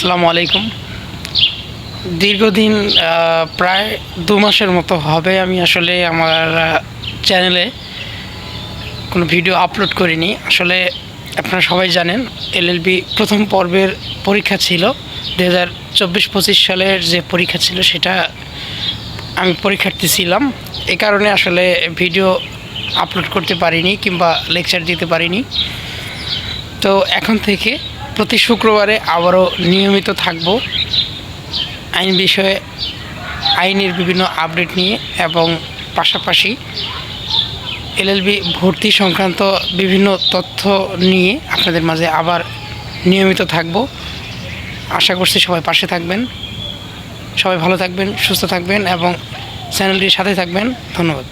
আসসালামু আলাইকুম। দীর্ঘদিন প্রায় দু মাসের মতো হবে আমি আসলে আমার চ্যানেলে কোনো ভিডিও আপলোড করিনি। আসলে আপনারা সবাই জানেন এলএলবি প্রথম পর্বের পরীক্ষা ছিল। দু হাজার চব্বিশ পঁচিশ সালের যে পরীক্ষা ছিল সেটা আমি পরীক্ষার্থী ছিলাম। এ কারণে আসলে ভিডিও আপলোড করতে পারিনি কিংবা লেকচার দিতে পারিনি। তো এখন থেকে প্রতি শুক্রবারে আবারও নিয়মিত থাকব আইন বিষয়ে আইনের বিভিন্ন আপডেট নিয়ে এবং পাশাপাশি এলএলবি ভর্তি সংক্রান্ত বিভিন্ন তথ্য নিয়ে আপনাদের মাঝে আবার নিয়মিত থাকব। আশা করছি সবাই পাশে থাকবেন। সবাই ভালো থাকবেন, সুস্থ থাকবেন এবং চ্যানেলটির সাথে থাকবেন। ধন্যবাদ।